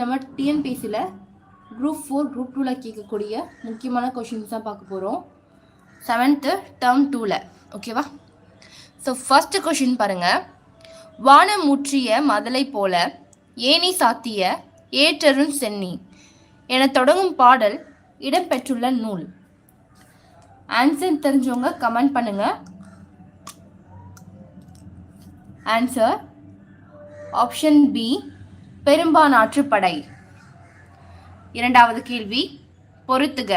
நம்ம டிஎன்பிசியில் group four group டூவில் கேட்கக்கூடிய முக்கியமான கொஷின்ஸ் தான் பார்க்க போகிறோம் செவன்த்து டேர்ம் டூவில் ஓகேவா ஸோ ஃபஸ்ட்டு கொஷின் பாருங்கள் வானம் முற்றிய மதலை போல ஏனி சாத்திய ஏற்றரும் சென்னி என தொடங்கும் பாடல் இடம்பெற்றுள்ள நூல். ஆன்சர் தெரிஞ்சவங்க கமெண்ட் பண்ணுங்கள் ஆன்சர் ஆப்ஷன் பி பெரும்பானாற்று படை இரண்டாவது கேள்வி பொருத்துக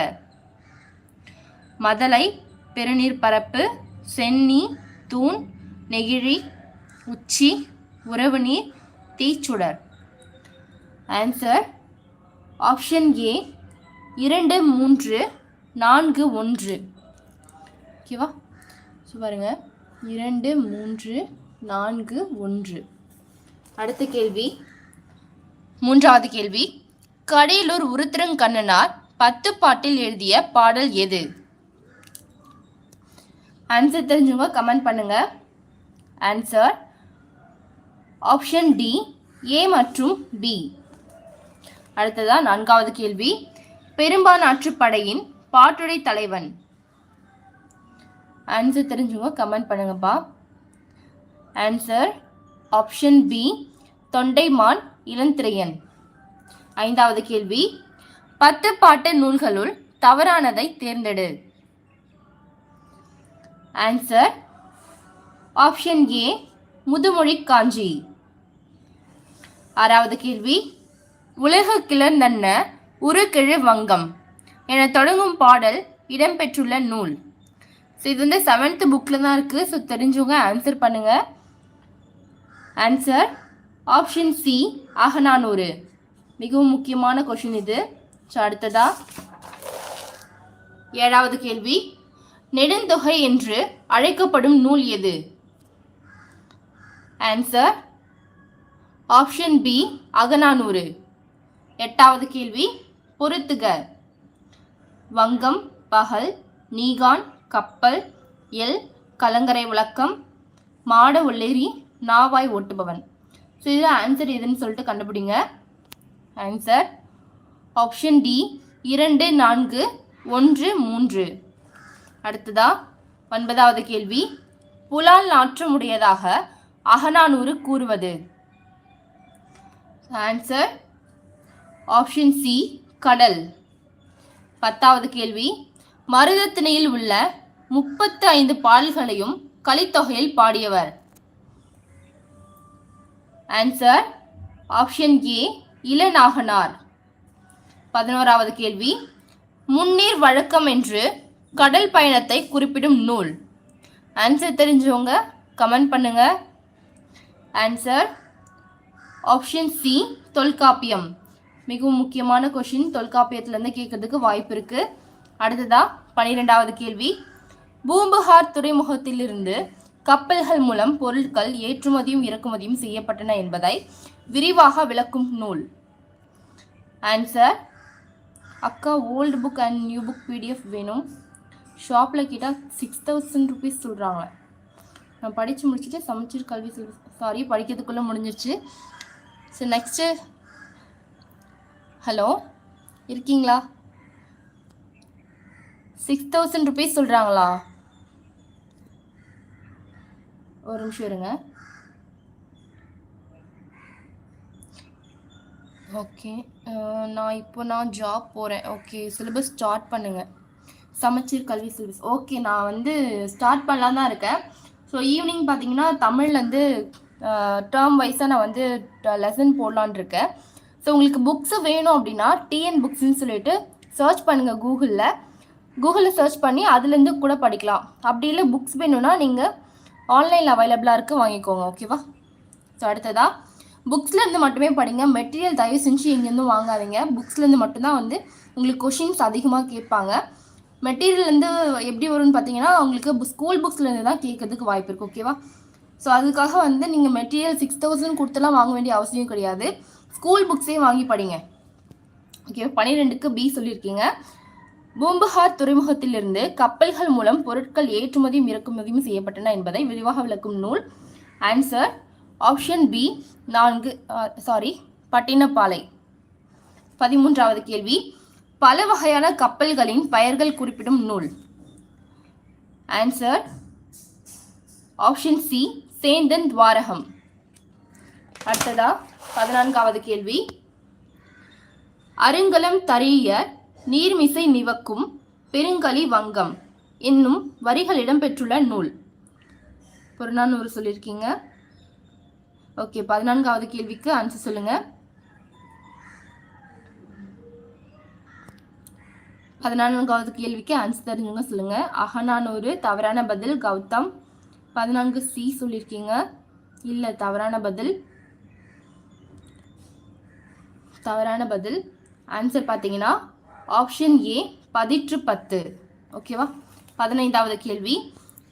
மதலை பெருநீர் பரப்பு சென்னி தூண் நெகிழி உச்சி உறவு நீர் தீச்சுடர். ஆன்சர் ஆப்ஷன் ஏ இரண்டு மூன்று நான்கு ஒன்று. ஓகேவா ஸோ பாருங்க. இரண்டு மூன்று நான்கு ஒன்று. அடுத்த கேள்வி மூன்றாவது கேள்வி. கடையலூர் உருத்திரங்கண்ணனார் பத்து பாட்டில் எழுதிய பாடல் எது? ஆன்சர் தெரிஞ்சவங்க கமெண்ட் பண்ணுங்க. ஆன்சர் ஆப்ஷன் டி ஏ மற்றும் பி அடுத்ததா நான்காவது கேள்வி. பெரும்பான் படையின் பாட்டுடை தலைவன். ஆன்சர் தெரிஞ்சவங்க கமெண்ட் பண்ணுங்கப்பா. Answer option B Thondaiman Ilanthiraiyan. ஐந்தாவது கேள்வி. பத்து பாட்டு நூல்களுள் தவறானதை தேர்ந்தெடு. ஆன்சர் ஆப்ஷன் ஏ முதுமொழி காஞ்சி. ஆறாவது கேள்வி. உலக கிளர்ந்தன்ன உருக்கிழு வங்கம் என தொடங்கும் பாடல் இடம்பெற்றுள்ள நூல். ஸோ இது வந்து செவன்த் புக்கில் தான் இருக்குது ஸோ தெரிஞ்சவங்க ஆன்சர் பண்ணுங்கள் ஆன்சர் ஆப்ஷன் சி அகநானூறு. மிகவும் முக்கியமான கொஷின் இது. ஸோ அடுத்ததா? ஏழாவது கேள்வி. நெடுந்தொகை என்று அழைக்கப்படும் நூல் எது? Answer option B Akananuru. எட்டாவது கேள்வி. பொருத்துக. வங்கம் பகல் நீகான் கப்பல் எல் கலங்கரை விளக்கம் மாட ஒள்ளேரி நாவாய் ஓட்டுபவன். ஸோ இதில் ஆன்சர் எதுன்னு சொல்லிட்டு கண்டுபிடிங்க. ஆன்சர் ஆப்ஷன் டி இரண்டு நான்கு ஒன்று மூன்று. அடுத்ததா? ஒன்பதாவது கேள்வி. புலால் நாற்றமுடையதாக அகநானூறு கூறுவது. ஆன்சர் ஆப்ஷன் சி கடல். பத்தாவது கேள்வி. மருதத்திணையில் உள்ள முப்பத்து ஐந்து பாடல்களையும் கலித்தொகையில் பாடியவர். Answer option A Ilanaganar. பதினோராவது கேள்வி. முன்னீர் வழக்கம் என்று கடல் பயணத்தை குறிப்பிடும் நூல். ஆன்சர் தெரிஞ்சவங்க கமெண்ட் பண்ணுங்க. Answer option C Tolkappiyam. மிகவும் முக்கியமான கொஷின் தொல்காப்பியத்திலேருந்து கேட்கறதுக்கு வாய்ப்பு இருக்குது அடுத்ததாக பன்னிரெண்டாவது கேள்வி. பூம்புகார் துறைமுகத்திலிருந்து கப்பல்கள் மூலம் பொருட்கள் ஏற்றுமதியும் இறக்குமதியும் செய்யப்பட்டன என்பதை விரிவாக விளக்கும் நூல். ஆன்சர் அக்கா old book and new book PDF வேணும். ஷாப்பில் கேட்டால் சிக்ஸ் தௌசண்ட் ருபீஸ் சொல்கிறாங்க நான் படித்து முடிச்சுட்டு சமச்சீர் கல்வி செல் சாரி படிக்கிறதுக்குள்ளே முடிஞ்சிருச்சு. ஸோ நெக்ஸ்ட்டு ஹலோ இருக்கீங்களா? சிக்ஸ் தௌசண்ட் ருபீஸ் சொல்கிறாங்களா ஒரு நிமிஷம் இருங்க. ஓகே நான் இப்போ நான் ஜாப் போகிறேன் ஓகே சிலபஸ் ஸ்டார்ட் பண்ணுங்கள் சமச்சீர் கல்வி சிலபஸ் ஓகே நான் வந்து ஸ்டார்ட் பண்ணலாம் தான் இருக்கேன். ஸோ ஈவினிங் பார்த்தீங்கன்னா தமிழ்லேருந்து டேர்ம் வைஸாக நான் வந்து லெசன் போடலான் இருக்கேன். ஸோ உங்களுக்கு புக்ஸு வேணும் அப்படின்னா டிஎன் புக்ஸ்ன்னு சொல்லிட்டு சர்ச் பண்ணுங்கள் கூகுளில் கூகுளில் சர்ச் பண்ணி அதுலேருந்து கூட படிக்கலாம். அப்படி இல்லை புக்ஸ் வேணும்னா நீங்கள் ஆன்லைனில் அவைலபிளாக இருக்குது வாங்கிக்கோங்க ஓகேவா ஸோ அடுத்ததா புக்ஸ்லேருந்து மட்டுமே படிங்க. மெட்டீரியல் தயவு செஞ்சு எங்கேருந்தும் வாங்காதீங்க. புக்ஸ்லேருந்து மட்டும்தான் வந்து உங்களுக்கு கொஷின்ஸ் அதிகமாக கேட்பாங்க. மெட்டீரியல்லேருந்து எப்படி வரும்னு பார்த்தீங்கன்னா உங்களுக்கு ஸ்கூல் புக்ஸ்லேருந்து தான் கேட்கறதுக்கு வாய்ப்பு இருக்குது ஓகேவா ஸோ அதுக்காக வந்து நீங்கள் மெட்டீரியல் சிக்ஸ் தௌசண்ட் கொடுத்துலாம் வாங்க வேண்டிய அவசியம் கிடையாது. ஸ்கூல் புக்ஸே வாங்கி படிங்க. ஓகே பன்னிரெண்டுக்கு பி சொல்லியிருக்கீங்க. பூம்புகார் துறைமுகத்திலிருந்து கப்பல்கள் மூலம் பொருட்கள் ஏற்றுமதியும் இறக்குமதியும் செய்யப்பட்டன என்பதை விரிவாக விளக்கும் நூல். ஆன்சர் ஆப்ஷன் பி நான்கு சாரி பட்டினப்பாலை. பதிமூன்றாவது கேள்வி. பல வகையான கப்பல்களின் பெயர்கள் குறிப்பிடும் நூல். Answer option C Sendan Divakaram. அடுத்ததா? பதினான்காவது கேள்வி. அருங்கலம் தரிய நீர்மிசை நிவக்கும் பெருங்கலி வங்கம் என்னும் வரிகள் இடம்பெற்றுள்ள நூல். புறநானூறு சொல்லியிருக்கீங்க. ஓகே பதினான்காவது கேள்விக்கு ஆன்சர் சொல்லுங்க. பதினான்காவது கேள்விக்கு ஆன்சர் தெரிஞ்சுங்க சொல்லுங்க. அகநானூறு தவறான பதில் கௌதம். பதினான்கு சி சொல்லியிருக்கீங்க. இல்லை தவறான பதில். தவறான பதில். ஆன்சர் பார்த்தீங்கன்னா ஆப்ஷன் ஏ பதிற்று பத்து. ஓகேவா பதினைந்தாவது கேள்வி.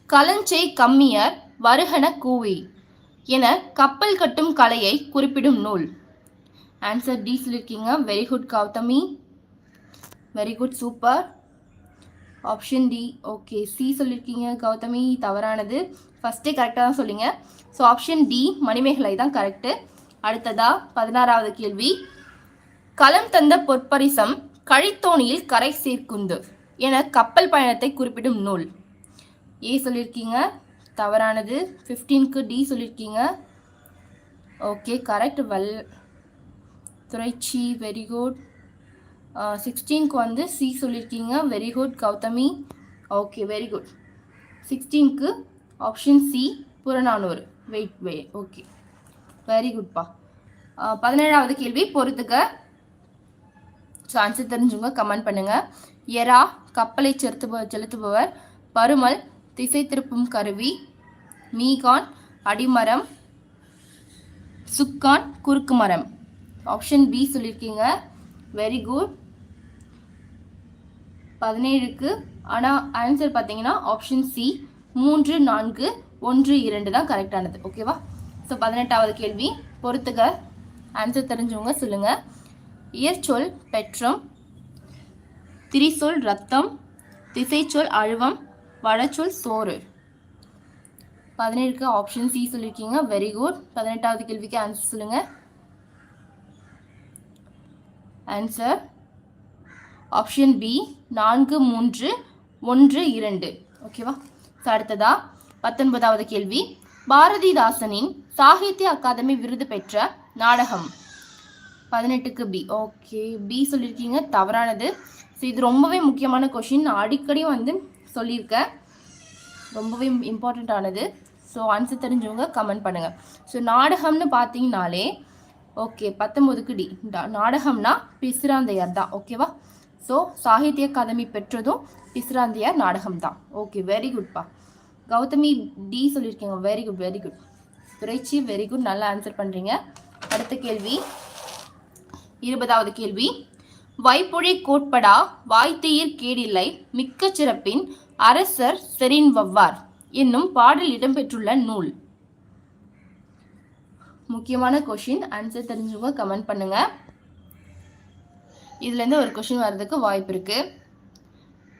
கலஞ்சை கம்மியர் வருகன கூவி என கப்பல் கட்டும் கலையை குறிப்பிடும் நூல். ஆன்சர் டி சொல்லியிருக்கீங்க very good Gowthami. Very good super option D okay C சொல்லியிருக்கீங்க கௌதமி. தவறானது. ஃபஸ்ட்டே கரெக்டாக தான் சொல்லிங்க. ஸோ ஆப்ஷன் டி மணிமேகலை தான் கரெக்டு அடுத்ததா பதினாறாவது கேள்வி. களம் தந்த பொற்பரிசம் கழித்தோணியில் கரை சேர்க்குந்து என கப்பல் பயணத்தை குறிப்பிடும் நூல். ஏ சொல்லியிருக்கீங்க தவறானது. ஃபிஃப்டீனுக்கு டி சொல்லியிருக்கீங்க okay correct Velthuraichi very good சிக்ஸ்டீனுக்கு வந்து சி சொல்லியிருக்கீங்க very good Gowthami. Okay very good சிக்ஸ்டீனுக்கு option C Purananuru. Wait வே ஓகே வெரி குட்பா பதினேழாவது கேள்வி. பொறுத்துக்க. ஸோ ஆன்சர் தெரிஞ்சவங்க கமெண்ட் பண்ணுங்க. எரா கப்பலை செலுத்துபவர் செலுத்துபவர். பருமல் திசை திருப்பும் கருவி. மீகான் அடிமரம். சுக்கான் குறுக்கு மரம். ஆப்ஷன் பி சொல்லியிருக்கீங்க வெரி குட் பதினேழுக்கு ஆனால் ஆன்சர் பார்த்தீங்கன்னா ஆப்ஷன் சி மூன்று நான்கு ஒன்று இரண்டு தான் கரெக்டானது ஓகேவா ஸோ பதினெட்டாவது கேள்வி. பொறுத்துக்க ஆன்சர் தெரிஞ்சவங்க சொல்லுங்கள் இயற்சொல் பெற்றம் திரிசொல் ரத்தம் திசைச்சொல் அழுவம் வடச்சொல் சோறு. பதினேழுக்கு ஆப்ஷன் சி சொல்லியிருக்கீங்க வெரி குட் பதினெட்டாவது கேள்விக்கு ஆன்சர் சொல்லுங்கள் ஆன்சர் ஆப்ஷன் பி நான்கு மூன்று ஒன்று இரண்டு. ஓகேவா அடுத்ததா? பத்தொன்பதாவது கேள்வி. பாரதிதாசனின் சாகித்ய அகாதமி விருது பெற்ற நாடகம். பதினெட்டுக்கு பி ஓகே பி சொல்லியிருக்கீங்க. தவறானது. ஸோ இது ரொம்பவே முக்கியமான கொஷின் நான் அடிக்கடி வந்து சொல்லியிருக்கேன். ரொம்பவே இம்பார்ட்டண்ட் ஆனது. ஸோ ஆன்சர் தெரிஞ்சவங்க கமெண்ட் பண்ணுங்கள் ஸோ நாடகம்னு பார்த்தீங்கனாலே ஓகே பத்தொம்போதுக்கு டி டா- நாடகம்னா பிசிராந்தையார் தான். ஓகேவா ஸோ சாகித்ய அகாதமி பெற்றதும் பிசிராந்தையார் நாடகம் தான். ஓகே வெரி குட்ப்பா கௌதமி டி சொல்லியிருக்கீங்க. Very good very good Thuraichi very good நல்லா ஆன்சர் பண்ணுறீங்க அடுத்த கேள்வி. இருபதாவது கேள்வி. வைப்பொழி கோட்படா வாய்த்தீர் கேடில்லை மிக்க சிறப்பின் அரசர் செரின் வவ்வார் என்னும் பாடல் இடம்பெற்றுள்ள நூல். முக்கியமான கொஷின் ஆன்சர் தெரிஞ்சவங்க கமெண்ட் பண்ணுங்க. இதுலேருந்து ஒரு கொஷின் வர்றதுக்கு வாய்ப்பு இருக்கு.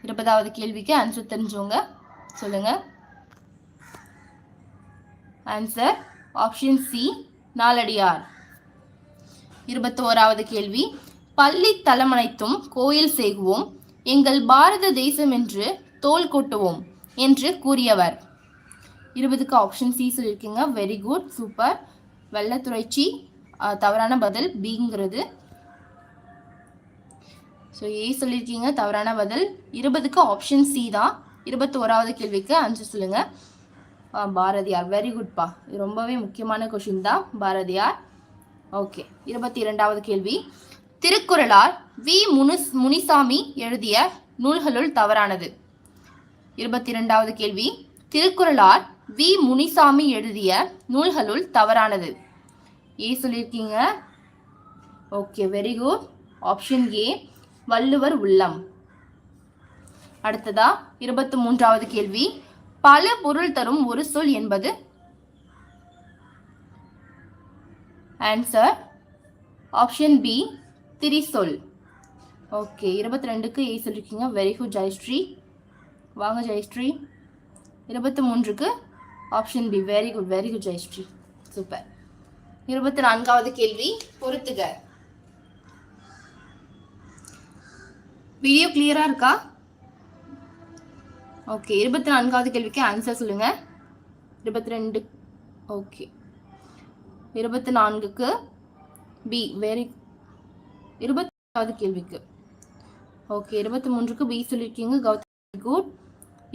இருபதாவது கேள்விக்கு ஆன்சர் தெரிஞ்சவங்க சொல்லுங்க. Answer option C Naladiyar. இருபத்தோராவது கேள்வி. பள்ளி தலமனைத்தும் கோயில் செய்குவோம். எங்கள் பாரத தேசம் என்று தோல் கொட்டுவோம் என்று கூறியவர். இருபதுக்கு ஆப்ஷன் சி சொல்லியிருக்கீங்க. வெரி குட் சூப்பர் வெள்ளத்துறைச்சி தவறான பதில் பிங்கிறது ஸோ ஏ சொல்லியிருக்கீங்க தவறான பதில். இருபதுக்கு ஆப்ஷன் சி தான். இருபத்தோராவது கேள்விக்கு அஞ்சு சொல்லுங்கள் பாரதியார் வெரி குட்பா இது ரொம்பவே முக்கியமான கொஷின் தான் பாரதியார். ஓகே. இருபத்தி இரண்டாவது கேள்வி. திருக்குறளார் வி. முனுஸ் முனிசாமி எழுதிய நூல்களுள் தவறானது. இருபத்தி இரண்டாவது கேள்வி. திருக்குறளார் வி. முனிசாமி எழுதிய நூல்களுள் தவறானது. ஏ சொல்லியிருக்கீங்க? Okay very good. Option A Valluvar Ullam. அடுத்ததா இருபத்தி மூன்றாவது கேள்வி. பல பொருள் தரும் ஒரு சொல் என்பது ஆன்சர் ஆப்ஷன் பி திரிசொல் ஓகே இருபத்தி ரெண்டுக்கு ஏ சொல்லியிருக்கீங்க வெரி குட் ஜெயஸ்ரீ வாங்க ஜெயஸ்ரீ இருபத்தி மூன்றுக்கு option B very good very good Jayashree super இருபத்தி நான்காவது கேள்வி பொறுத்துக. வீடியோ கிளியரா இருக்கா? ஓகே இருபத்தி நான்காவது கேள்விக்கு ஆன்சர் சொல்லுங்க. இருபத்தி ரெண்டு ஓகே இருபத்தி நான்குக்கு பி வெரி இருபத்தாவது கேள்விக்கு. ஓகே இருபத்தி மூன்றுக்கு பி சொல்லியிருக்கீங்க கௌதம் குட்.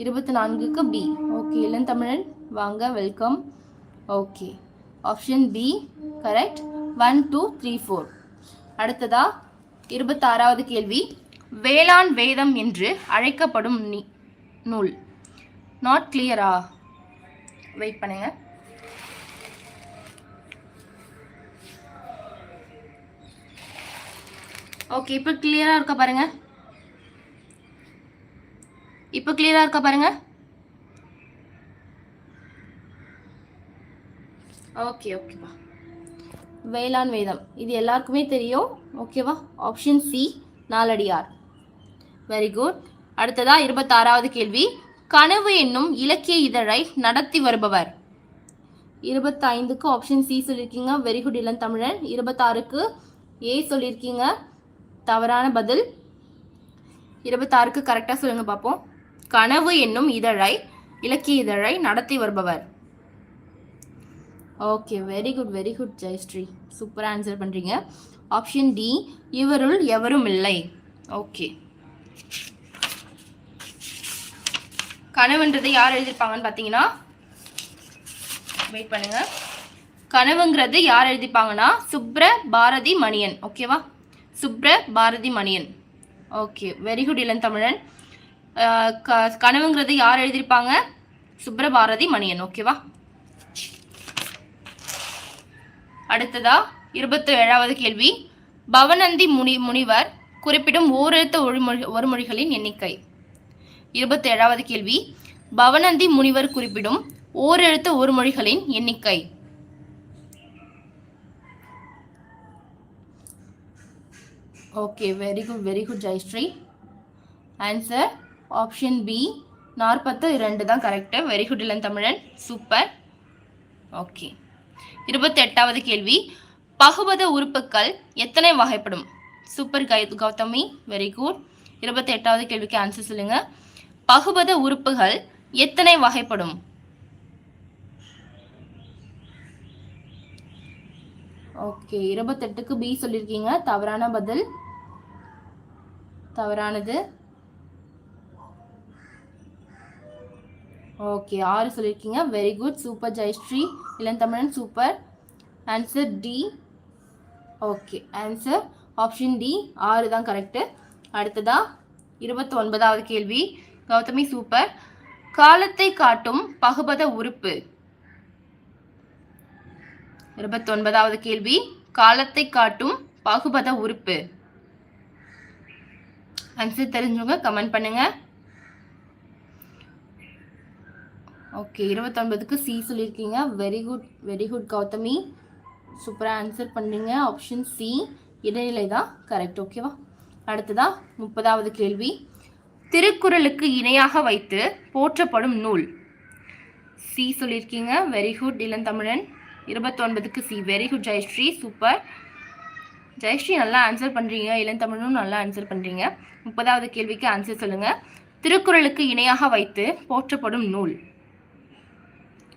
இருபத்தி நான்குக்கு பி ஓகே இளந்தமிழன் வாங்க welcome okay option B correct one two three four அடுத்ததா இருபத்தாறாவது கேள்வி. வேளாண் வேதம் என்று அழைக்கப்படும் நூல். நாட் கிளியரா வெயிட் பண்ணுங்க. ஓகே இப்போ கிளியராக இருக்கா பாருங்க? இப்போ கிளியராக இருக்கா பாருங்க? ஓகே ஓகேவா வேளாண் வேதம். இது எல்லாருக்குமே தெரியும். ஓகேவா option C Naladiyar. Very good அடுத்ததா இருபத்தாறாவது கேள்வி. கனவு என்னும் இலக்கிய இதழை நடத்தி வருபவர். இருபத்தைந்துக்கு ஆப்ஷன் சி சொல்லியிருக்கீங்க வெரி குட் இளம் தமிழன். இருபத்தாறுக்கு ஏ சொல்லியிருக்கீங்க தவறான பதில். இருபத்தாறுக்கு கரெக்டாக சொல்லுங்க பார்ப்போம் கனவு என்னும் இதழை இலக்கிய இதழை நடத்தி வருபவர். Okay very good very good Jayashree. சூப்பராக ஆன்சர் பண்ணுறீங்க ஆப்ஷன் டி இவருள் எவரும் இல்லை. ஓகே. கனவுன்றதை யார் எழுதியிருப்பாங்கன்னு பார்த்தீங்கன்னா வெயிட் பண்ணுங்க. கனவுங்கிறது யார் எழுதிப்பாங்கன்னா சுப்ர பாரதி மணியன். ஓகேவா? Subra Bharathi Maniyan okay very good Ilanthamizhan க கனவுங்கிறது யார் எழுதியிருப்பாங்க? சுப்ரபாரதி மணியன் ஓகேவா அடுத்ததா இருபத்தி ஏழாவது கேள்வி. பவனந்தி முனி முனிவர் குறிப்பிடும் ஓரெழுத்த ஒருமொழி ஒருமொழிகளின் எண்ணிக்கை. இருபத்தி ஏழாவது கேள்வி. பவனந்தி முனிவர் குறிப்பிடும் ஓரெழுத்த ஒருமொழிகளின் எண்ணிக்கை. Okay very good very good Jayashree answer option B நாற்பத்து இரண்டு தான் கரெக்டு வெரி குட் இளம் தமிழன் சூப்பர் ஓகே இருபத்தி எட்டாவது கேள்வி. பகுபத உறுப்புக்கள் எத்தனை வகைப்படும்? சூப்பர் கை கௌதமி. வெரி குட் இருபத்தி எட்டாவது கேள்விக்கு ஆன்சர் சொல்லுங்க. பகுபத உறுப்புகள் எத்தனை வகைப்படும்? ஓகே இருபத்தெட்டுக்கு பி சொல்லியிருக்கீங்க தவறான பதில். தவறானது? ஓகே ஆறு சொல்லியிருக்கீங்க. Very good super Jayashree Ilanthamizhan super answer D okay answer option D ஆறு தான் கரெக்டு அடுத்ததா? இருபத்தி ஒன்பதாவது கேள்வி. கௌதமி சூப்பர் காலத்தை காட்டும் பகுபத உறுப்பு. இருபத்தி ஒன்பதாவது கேள்வி. காலத்தை காட்டும் பகுபத உறுப்பு. ஆன்சர் தெரிஞ்சவங்க கமெண்ட் பண்ணுங்க. ஓகே இருபத்தொன்பதுக்கு சி சொல்லியிருக்கீங்க. Very good very good Gowthami. சூப்பராக ஆன்சர் பண்ணுங்க. ஆப்ஷன் சி இடைநிலை தான் கரெக்ட் ஓகேவா அடுத்ததா முப்பதாவது கேள்வி. திருக்குறளுக்கு இணையாக வைத்து போற்றப்படும் நூல். சி சொல்லியிருக்கீங்க. Very good Ilanthamizhan. இருபத்தொன்பதுக்கு C very good Jayashree. Super Jayashree நல்லா ஆன்சர் பண்ணுறீங்க இளந்தமிழனும் நல்லா ஆன்சர் பண்ணுறீங்க முப்பதாவது கேள்விக்கு ஆன்சர் சொல்லுங்கள் திருக்குறளுக்கு இணையாக வைத்து போற்றப்படும் நூல்.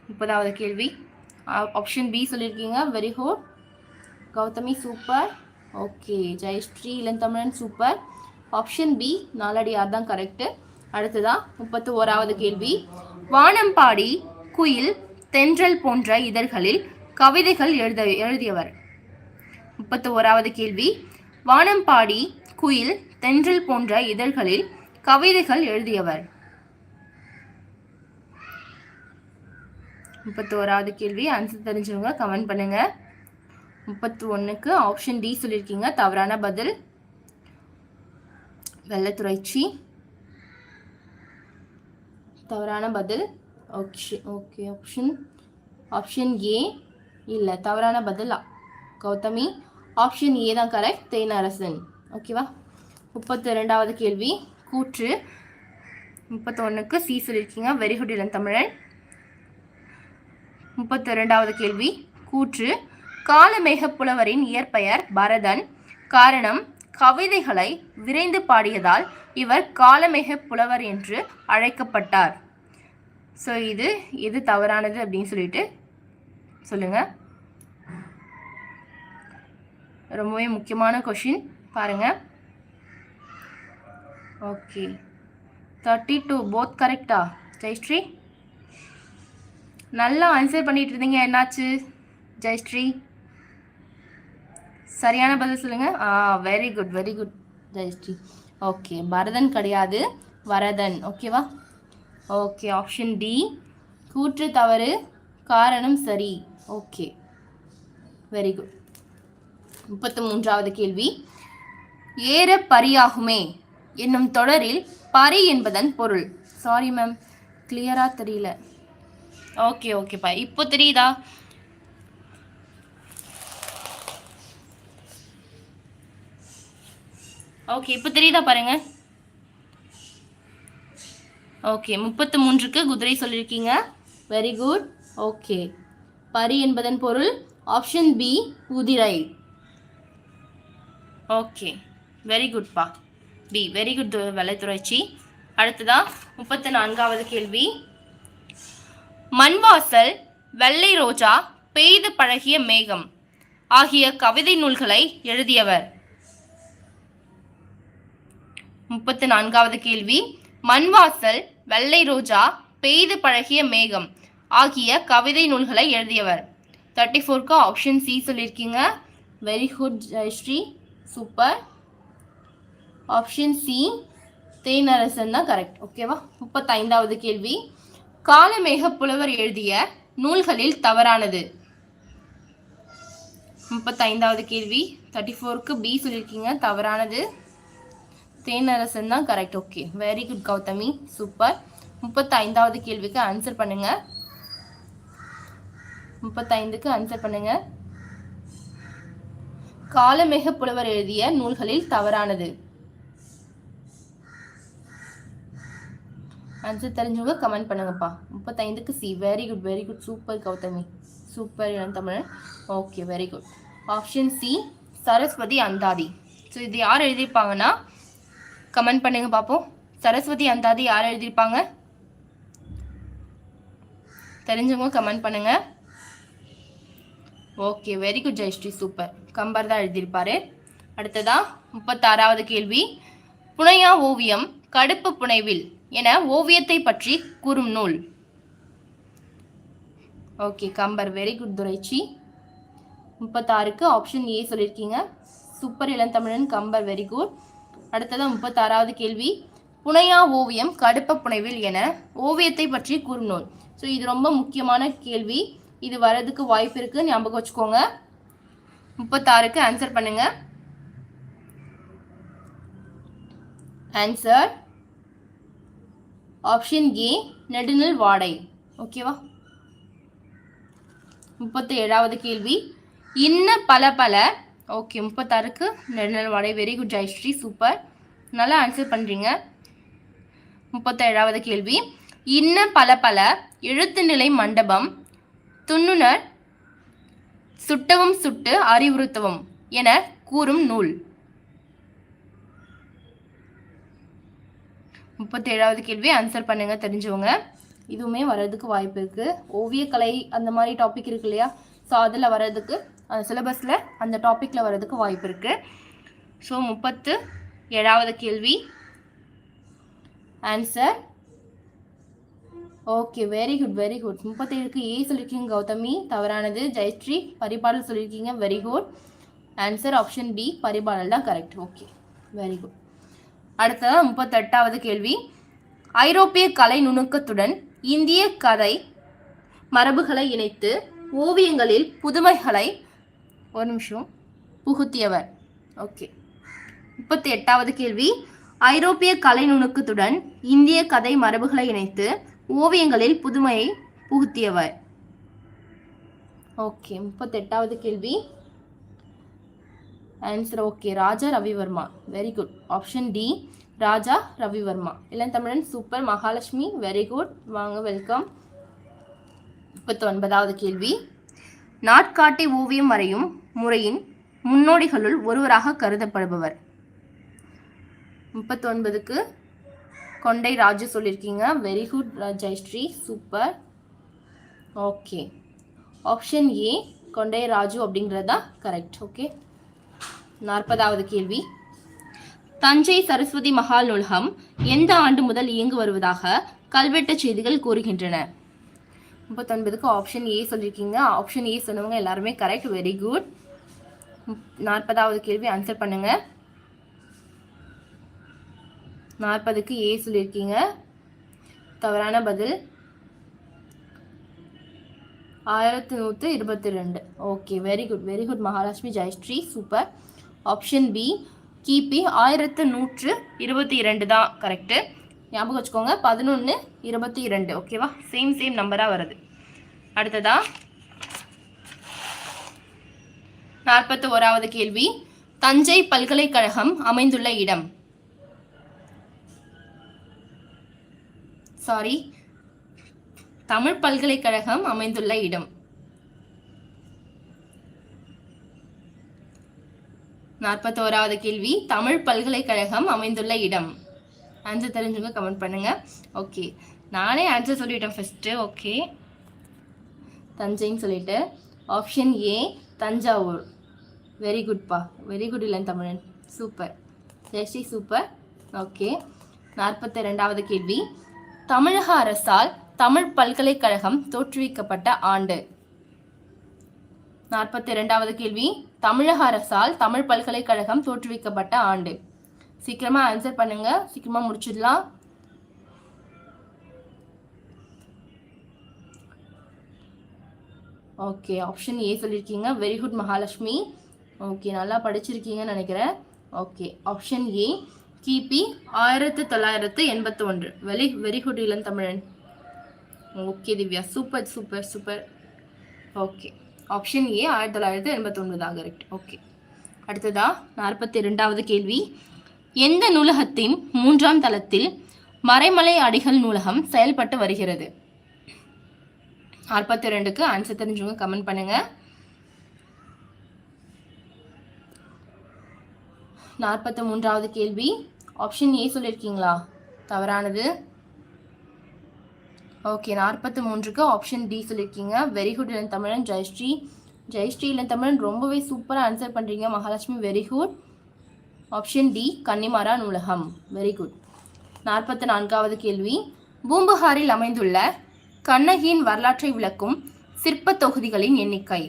முப்பதாவது கேள்வி. ஆப்ஷன் பி சொல்லியிருக்கீங்க. Very good Gowthami super okay Jayashree Ilanthamizhan super option B Naladiyar தான் கரெக்டு அடுத்ததா முப்பத்தி ஓராவது கேள்வி. வானம்பாடி குயில் தென்றல் போன்ற இதழ்களில் கவிதைகள் எழுத எழுதியவர். முப்பத்தி ஓராவது கேள்வி. வானம்பாடி குயில் தென்றல் போன்ற இதழ்களில் கவிதைகள் எழுதியவர். முப்பத்தோராவது கேள்வி ஆன்சர் தெரிஞ்சவங்க கமெண்ட் பண்ணுங்க. முப்பத்தி ஒன்றுக்கு ஆப்ஷன் டி சொல்லியிருக்கீங்க தவறான பதில். வெள்ளத்துறைச்சி. தவறான பதில். Okay okay option option A இல்லை தவறான பதில்? கௌதமி. ஆப்ஷன் ஏ தான் கரெக்ட் தேனரசன் ஓகேவா முப்பத்தி ரெண்டாவது கேள்வி. கூற்று. முப்பத்தொன்னுக்கு சி சொல்லியிருக்கீங்க. Very good Ilam Tamizhan. முப்பத்தி ரெண்டாவது கேள்வி. கூற்று. காலமேக புலவரின் இயற்பெயர் பரதன். காரணம் கவிதைகளை விரைந்து பாடியதால் இவர் காலமேக புலவர் என்று அழைக்கப்பட்டார். ஸோ இது எது தவறானது அப்படின்னு சொல்லிட்டு சொல்லுங்க. ரொம்பவே முக்கியமான கொஷின் பாருங்கள் ஓகே தேர்ட்டி டூ போத் கரெக்டா ஜெயஸ்ரீ? நல்லா ஆன்சர் பண்ணிட்டு இருந்தீங்க. என்னாச்சு? ஜெயஸ்ரீ? சரியான பதில் சொல்லுங்க. ஆ very good very good Jayashree. Okay Bharathan கிடையாது. வரதன் ஓகேவா ஓகே ஆப்ஷன் டி கூற்று தவறு காரணம் சரி. ஓகே வெரி குட் முப்பத்து மூன்றாவது கேள்வி. ஏற பரியாகுமே என்னும் தொடரில் பரி என்பதன் பொருள். சாரி மேம் கிளியராக தெரியல. ஓகே ஓகேப்பா இப்போ தெரியுதா? ஓகே இப்போ தெரியுதா பாருங்க? ஓகே முப்பத்து மூன்றுக்கு குதிரை சொல்லியிருக்கீங்க வெரி குட் ஓகே பரி என்பதன் பொருள் ஆப்ஷன் பி குதிரை. ஓகே வெரி குட்பா பி. Very good Valaithuraichi. அடுத்ததா முப்பத்து நான்காவது கேள்வி. மண்வாசல் வெள்ளை ரோஜா பெய்து பழகிய மேகம் ஆகிய கவிதை நூல்களை எழுதியவர். முப்பத்து நான்காவது கேள்வி. மண்வாசல் வெள்ளை ரோஜா பெய்து பழகிய மேகம் ஆகிய கவிதை நூல்களை எழுதியவர். தேர்ட்டி ஃபோர்க்கு ஆப்ஷன் சி சொல்லியிருக்கீங்க. Very good Jayashree. Super option C Thenarasan தான் கரெக்ட் ஓகேவா முப்பத்தைந்தாவது கேள்வி. காலமேக புலவர் எழுதிய நூல்களில் தவறானது. முப்பத்தைந்தாவது கேள்வி. தேர்ட்டி ஃபோருக்கு பி சொல்லியிருக்கீங்க தவறானது. தேனரசன் தான் correct okay very good Gowthami. Super முப்பத்தைந்தாவது கேள்விக்கு ஆன்சர் பண்ணுங்க. முப்பத்தைந்துக்கு ஆன்சர் பண்ணுங்க. காலமேக புலவர் எழுதிய நூல்களில் தவறானது. ஆன்சர் தெரிஞ்சவங்க கமெண்ட் பண்ணுங்கப்பா. முப்பத்தைந்துக்கு C very good very good super Gowthami. Super Tamizhan. Okay very good option C Saraswathi Anthathi. So இது யார் எழுதியிருப்பாங்கன்னா? கமெண்ட் பண்ணுங்க பார்ப்போம். சரஸ்வதி அந்தாதி யார் எழுதியிருப்பாங்க? தெரிஞ்சவங்க கமெண்ட் பண்ணுங்க. Okay very good Jayashree. Super Kambar தான் எழுதியிருப்பாரு. அடுத்ததா முப்பத்தாறாவது கேள்வி. புனையா ஓவியம் கடுப்பு புனைவில் என ஓவியத்தை பற்றி கூறும் நூல். Okay Kambar. Very good Thuraichi. முப்பத்தாறுக்கு option A சொல்லியிருக்கீங்க. Super Ilanthamizhan Kambar very good அடுத்ததான் முப்பத்தாறாவது கேள்வி. புனையா ஓவியம் கடுப்ப புனைவில் என ஓவியத்தை பற்றி கூறும் நூல். ஸோ இது ரொம்ப முக்கியமான கேள்வி. இது வர்றதுக்கு வாய்ப்பு இருக்கு. ஞாபகம் வச்சுக்கோங்க. முப்பத்தாறுக்கு ஆன்சர் பண்ணுங்க. Answer option A Nedunalvadai. ஓகேவா முப்பத்தி ஏழாவது கேள்வி. இன்ன பல பல. Okay முப்பத்தாறுக்கு Nedunalvadai. Very good Jayashree. Super நல்லா ஆன்சர் பண்ணுறீங்க முப்பத்தேழாவது கேள்வி. இன்ன பல பல. எழுத்து நிலை மண்டபம். துண்ணுனர் சுட்டவும் சுட்டு அறிவுறுத்தவும் என கூறும் நூல். முப்பத்தேழாவது கேள்வி ஆன்சர் பண்ணுங்க தெரிஞ்சவங்க இதுவுமே வர்றதுக்கு வாய்ப்பு இருக்குது ஓவியக்கலை அந்த மாதிரி டாபிக் இருக்கு இல்லையா? ஸோ அதில் வர்றதுக்கு அந்த சிலபஸில் அந்த டாப்பிக்கில் வர்றதுக்கு வாய்ப்பு இருக்குது ஸோ முப்பத்து ஏழாவது கேள்வி. Answer okay very good very good முப்பத்தேழுக்கு A சொல்லியிருக்கீங்க கௌதமி. தவறானது. ஜெயஸ்ரீ பரிபாடல் சொல்லியிருக்கீங்க very good answer option B Paripadal தான் கரெக்ட் ஓகே வெரி குட் அடுத்த முப்பத்தெட்டாவது கேள்வி. ஐரோப்பிய கலை நுணுக்கத்துடன் இந்திய கதை மரபுகளை இணைத்து ஓவியங்களில் புதுமைகளை ஒரு நிமிஷம் புகுத்தியவர். ஓகே. முப்பத்தி எட்டாவது கேள்வி. ஐரோப்பிய கலை நுணுக்கத்துடன் இந்திய கதை மரபுகளை இணைத்து ஓவியங்களில் புதுமையை புகுத்தியவர். ஓகே முப்பத்தெட்டாவது கேள்வி. Answer okay Raja Ravivarma very good option D Raja Ravivarma Ilanthamizhan super Mahalakshmi very good வாங்க வெல்கம் முப்பத்தி ஒன்பதாவது கேள்வி. நாட்காட்டி ஓவியம் வரையும் முறையின் முன்னோடிகளுள் ஒருவராக கருதப்படுபவர். முப்பத்தொன்பதுக்கு கொண்டை ராஜு சொல்லியிருக்கீங்க. Very good Jayashree super okay option A Kondai Raju அப்படிங்கிறது தான் கரெக்ட் ஓகே நாற்பதாவது கேள்வி. தஞ்சை சரஸ்வதி மகால் நூலகம் எந்த ஆண்டு முதல் இயங்கு வருவதாக கல்வெட்டு செய்திகள் கூறுகின்றன. முப்பத்தொன்பதுக்கு ஆப்ஷன் ஏ சொல்லியிருக்கீங்க ஆப்ஷன் ஏ சொன்னவங்க எல்லாருமே கரெக்ட் வெரி குட் நாற்பதாவது கேள்வி ஆன்சர் பண்ணுங்க. நாற்பதுக்கு ஏ சொல்லியிருக்கீங்க தவறான பதில். ஆயிரத்தி நூற்றி இருபத்தி ரெண்டு. Okay very good very good Mahalakshmi Jayashree. Super option B கிபி ஆயிரத்து நூற்று இருபத்தி இரண்டு தான் கரெக்டு ஞாபகம் வச்சுக்கோங்க பதினொன்று இருபத்தி இரண்டு ஓகேவா சேம் சேம் நம்பராக வருது. அடுத்ததா நாற்பத்தி ஓராவது கேள்வி தஞ்சை பல்கலைக்கழகம் அமைந்துள்ள இடம். சாரி தமிழ் பல்கலைக்கழகம் அமைந்துள்ள இடம். நாற்பத்தோராவது கேள்வி தமிழ் பல்கலைக்கழகம் அமைந்துள்ள இடம். ஆன்சர் தெரிஞ்சவங்க கமெண்ட் பண்ணுங்க. ஓகே நானே ஆன்சர் சொல்லிட்டேன் ஃபஸ்ட்டு ஓகே தஞ்சைன்னு சொல்லிட்டு. Option A Thanjavur. வெரி குட்பா வெரி குட் இல்லை தமிழன். சூப்பர் ஜெயஸ்ரீ சூப்பர் ஓகே நாற்பத்தி ரெண்டாவது கேள்வி. தமிழக அரசால் தமிழ் பல்கலைக்கழகம் தோற்றுவிக்கப்பட்ட ஆண்டு. நாற்பத்தி ரெண்டாவது கேள்வி. தமிழக அரசால் தமிழ் பல்கலைக்கழகம் தோற்றுவிக்கப்பட்ட ஆண்டு. சீக்கிரமா ஆன்சர் பண்ணுங்க. சீக்கிரமா முடிச்சிடலாம். ஓகே ஆப்ஷன் ஏ சொல்லியிருக்கீங்க வெரி குட் மகாலட்சுமி. ஓகே நல்லா படிச்சிருக்கீங்கன்னு நினைக்கிறேன். ஓகே ஆப்ஷன் ஏ கிபி ஆயிரத்து தொள்ளாயிரத்து எண்பத்தி ஒன்று very very good Ilam Tamizhan. Okay Divya. Super super super okay option A ஆயிரத்தி தொள்ளாயிரத்தி எண்பத்தொன்பதாக தான் கரெக்ட் ஓகே அடுத்ததா நாற்பத்தி ரெண்டாவது கேள்வி. எந்த நூலகத்தின் மூன்றாம் தளத்தில் மறைமலை அடிகள் நூலகம் செயல்பட்டு வருகிறது? நாற்பத்தி ரெண்டுக்கு ஆன்சர் தெரிஞ்சவங்க கமெண்ட் பண்ணுங்க. நாற்பத்தி மூன்றாவது கேள்வி. ஆப்ஷன் ஏ சொல்லியிருக்கீங்களா தவறானது. ஓகே நாற்பத்தி மூன்றுக்கு ஆப்ஷன் டி சொல்லியிருக்கீங்க. Very good Ilan Tamizhan Jayashree. Jayashree Ilan Tamizhan ரொம்பவே சூப்பராக ஆன்சர் பண்ணுறீங்க Mahalakshmi very good option D Connemara நூலகம். வெரி குட் நாற்பத்தி நான்காவது கேள்வி. பூம்புகாரில் அமைந்துள்ள கண்ணகியின் வரலாற்றை விளக்கும் சிற்ப தொகுதிகளின் எண்ணிக்கை.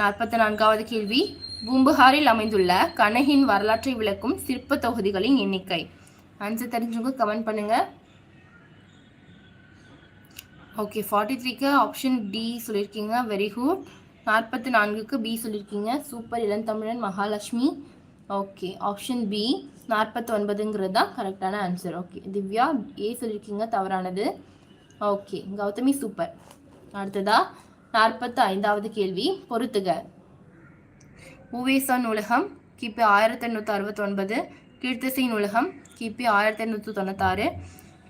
நாற்பத்தி நான்காவது கேள்வி. பூம்புகாரில் அமைந்துள்ள கண்ணகியின் வரலாற்றை விளக்கும் சிற்ப தொகுதிகளின் எண்ணிக்கை. ஆன்சர் தெரிஞ்சவங்க கமெண்ட் பண்ணுங்க. ஓகே ஃபார்ட்டி த்ரீக்கு ஆப்ஷன் டி சொல்லியிருக்கீங்க வெரி குட் நாற்பத்தி நான்குக்கு பி சொல்லியிருக்கீங்க super Ilanthamizhan Mahalakshmi. Okay option B நாற்பத்தி ஒன்பதுங்கிறது தான் கரெக்டான ஆன்சர் ஓகே திவ்யா ஏ சொல்லியிருக்கீங்க தவறானது. ஓகே கௌதமி சூப்பர் அடுத்ததா நாற்பத்தி ஐந்தாவது கேள்வி பொறுத்துக. உவேசா நூலகம் கிபி ஆயிரத்தி எண்ணூற்றி அறுபத்தொன்பது கீர்த்திசை நூலகம் கிபி ஆயிரத்தி எண்ணூற்றி தொண்ணூத்தாறு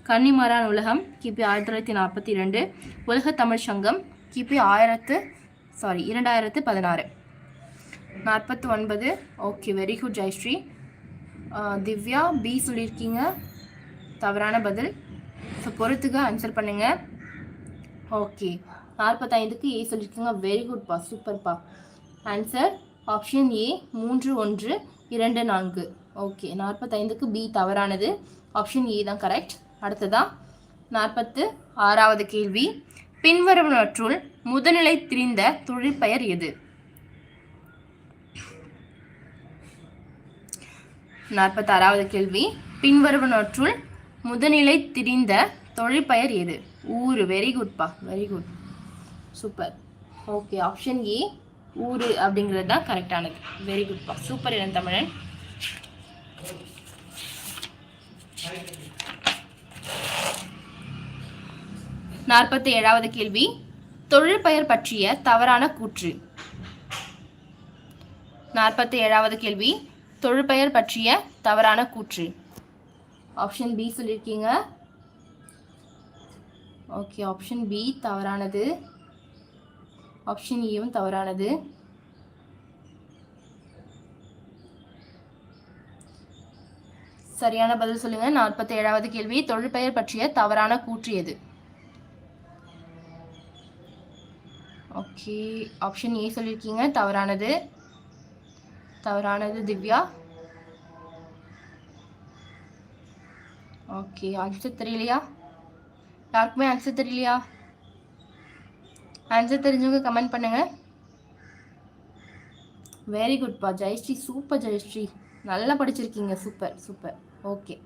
கன்னிமரான் உலகம் கிபி ஆயிரத்தி தொள்ளாயிரத்தி நாற்பத்தி ரெண்டு உலக தமிழ் சங்கம் கிபி ஆயிரத்து சாரி இரண்டாயிரத்து பதினாறு. நாற்பத்தி ஒன்பது okay very good Jayashree Divya B சொல்லியிருக்கீங்க. தவறான பதில். ஸோ பொறுத்துக்க ஆன்சர் பண்ணுங்க. ஓகே நாற்பத்தைந்துக்கு ஏ சொல்லியிருக்கீங்க. வெரி குட்பா சூப்பர்ப்பா ஆன்சர் ஆப்ஷன் ஏ மூன்று ஒன்று இரண்டு நான்கு. ஓகே நாற்பத்தைந்துக்கு பி தவறானது. ஆப்ஷன் ஏ தான் கரெக்ட் அடுத்ததான் நாற்பத்து ஆறாவது கேள்வி. பின்வருவனற்றுள் முதநிலை திரிந்த தொழிற்பெயர் எது? நாற்பத்தாறாவது கேள்வி. பின்வருவனற்றுள் முதநிலை திரிந்த தொழிற்பெயர் எது? ஊர் very குட்பா very good super okay option A ஊர் அப்படிங்கிறது தான் கரெக்டானது வெரி குட்பா சூப்பர் இளம் நாற்பத்தி ஏழாவது கேள்வி. தொழிற்பெயர் பற்றிய தவறான கூற்று. நாற்பத்தி ஏழாவது கேள்வி. தொழிற்பெயர் பற்றிய தவறான கூற்று. ஆப்ஷன் பி சொல்லியிருக்கீங்க ஓகே ஆப்ஷன் பி தவறானது. ஆப்ஷன் ஏவும் e தவறானது. சரியான பதில் சொல்லுங்கள் நாற்பத்தி ஏழாவது கேள்வி. தொழிற்பெயர் பற்றிய தவறான கூற்று எது? ஓகே ஆப்ஷன் ஏ சொல்லியிருக்கீங்க தவறானது. தவறானது திவ்யா. ஓகே ஆன்சர் தெரியலையா? யாருக்குமே ஆன்சர் தெரியலையா? ஆன்சர் தெரிஞ்சவங்க கமெண்ட் பண்ணுங்க. வெரி குட்பா ஜெயஸ்ரீ சூப்பர் ஜெயஸ்ரீ. நல்லா படிச்சிருக்கீங்க. சூப்பர் சூப்பர் ஓகே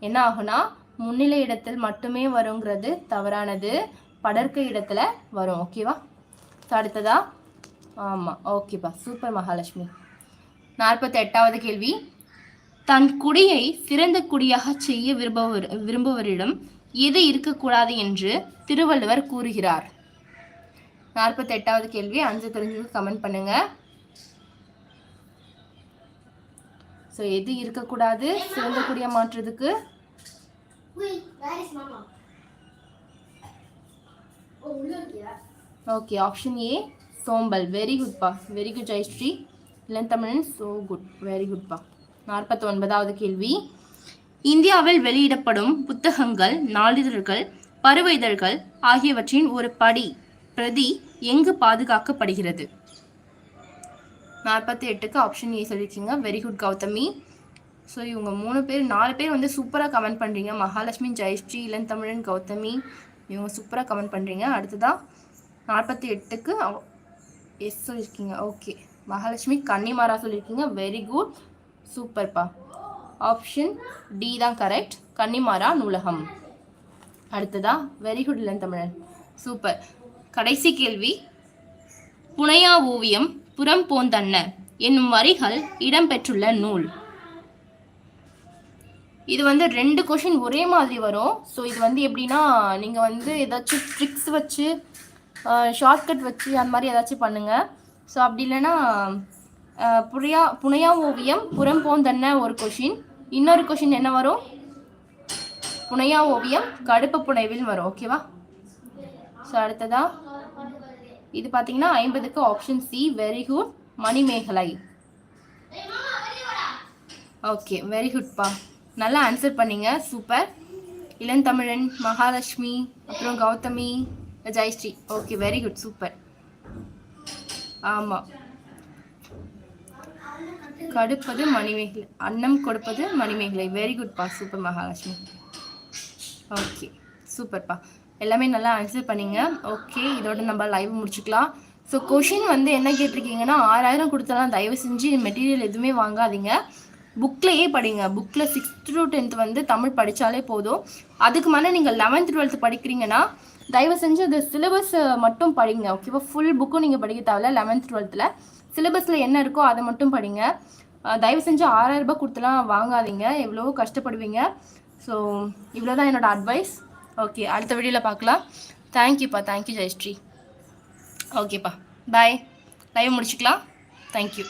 என்ன ஆகுனா முன்னிலை இடத்தில் மட்டுமே வருங்கிறது தவறானது. படர்க்க இடத்துல வரும். ஓகேவா அடுத்ததா? ஆமாம் ஓகேப்பா சூப்பர் மகாலட்சுமி. நாற்பத்தி எட்டாவது கேள்வி. தன் குடியை சிறந்த குடியாக செய்ய விரும்பவர் விரும்புவரிடம் எது இருக்கக்கூடாது என்று திருவள்ளுவர் கூறுகிறார். நாற்பத்தி எட்டாவது கேள்வி அஞ்சு தெரிஞ்சவங்க கமெண்ட் பண்ணுங்க. ஸோ எது இருக்கக்கூடாது? சிறந்த குடிய மாற்றுறதுக்கு? Oh, உள்ள இருக்கியா? ஓகே ஆப்ஷன் ஏ சோம்பல் very குட்பா very good Jayashree Ilanthamizhan so good very குட்பா நாற்பத்தி ஒன்பதாவது கேள்வி. இந்தியாவில் வெளியிடப்படும் புத்தகங்கள் நாளிதழ்கள் பருவ இதழ்கள் ஆகியவற்றின் ஒரு படி பிரதி எங்கு பாதுகாக்கப்படுகிறது? நாற்பத்தி எட்டுக்கு ஆப்ஷன் ஏ சொல்லியிருக்கீங்க வெரி குட் கௌதமி. ஸோ இவங்க மூணு பேர் நாலு பேர் வந்து சூப்பராக கமெண்ட் பண்ணுறீங்க மகாலட்சுமி ஜெயஸ்ரீ இளந்தமிழன் கௌதமி. இவங்க சூப்பராக கமெண்ட் பண்ணுறீங்க அடுத்ததாக நாற்பத்தி எட்டுக்கு எஸ் சொல்லியிருக்கீங்க ஓகே மகாலட்சுமி கன்னிமாரா சொல்லியிருக்கீங்க வெரி குட் சூப்பர்ப்பா ஆப்ஷன் டி தான் கரெக்ட் கன்னிமாரா நூலகம். அடுத்ததா வெரி குட் தமிழன். சூப்பர் கடைசி கேள்வி. புனையா ஓவியம் புறம் போந்தன்ன என்னும் வரிகள் இடம்பெற்றுள்ள நூல். இது வந்து ரெண்டு கொஷின் ஒரே மாதிரி வரும். ஸோ இது வந்து எப்படின்னா நீங்கள் வந்து ஏதாச்சும் ட்ரிக்ஸ் வச்சு ஷார்ட்கட் வச்சு அந்த மாதிரி ஏதாச்சும் பண்ணுங்கள் ஸோ அப்படி இல்லைன்னா புரியா புனையா ஓவியம் புறம் போந்தன்ன ஒரு கொஷின் இன்னொரு கொஷின் என்ன வரும்? புனையா ஓவியம் கடுப்பு புனைவில் வரும். ஓகேவா ஸோ அடுத்ததா? இது பார்த்தீங்கன்னா ஐம்பதுக்கு option C very good Manimegalai. Okay very குட்பா நல்லா ஆன்சர் பண்ணீங்க. சூப்பர் இளந்தமிழன் மகாலட்சுமி அப்புறம் Gowthami Jayashree. Okay very good super ஆமாம் கடுப்பது மணிமேகலை அன்னம் கொடுப்பது மணிமேகலை. வெரி குட்பா சூப்பர் மகாலட்சுமி. ஓகே சூப்பர்ப்பா எல்லாமே நல்லா ஆன்சர் பண்ணிங்க. ஓகே இதோட நம்ம லைவ் முடிச்சுக்கலாம். ஸோ கொஷின் வந்து என்ன கேட்டிருக்கீங்கன்னா ஆறாயிரம் கொடுத்தாலாம். தயவு செஞ்சு மெட்டீரியல் எதுவுமே வாங்காதீங்க. புக்லேயே படிங்க. புக்கில் சிக்ஸ்த் டு டென்த் வந்து தமிழ் படித்தாலே போதும். அதுக்கு மேலே நீங்கள் லெவன்த் டுவெல்த் படிக்கிறீங்கன்னா தயவு செஞ்சு அது சிலபஸ் மட்டும் படிங்க. ஓகேவா ஃபுல் புக்கும் நீங்கள் படிக்க தேவையில்ல லெவன்த் டுவெல்த்தில் சிலபஸில் என்ன இருக்கோ அதை மட்டும் படிங்க. தயவு செஞ்சு ஆறாயிரம் ரூபாய் கொடுத்துலாம் வாங்காதீங்க. எவ்வளவோ கஷ்டப்படுவீங்க. ஸோ இவ்வளோ தான் என்னோட அட்வைஸ் ஓகே அடுத்த வீடியோவில் பார்க்கலாம். தேங்க்யூப்பா தேங்க்யூ ஜெயஸ்ரீ. ஓகேப்பா பாய் லைவ் முடிச்சுக்கலாம். தேங்க்யூ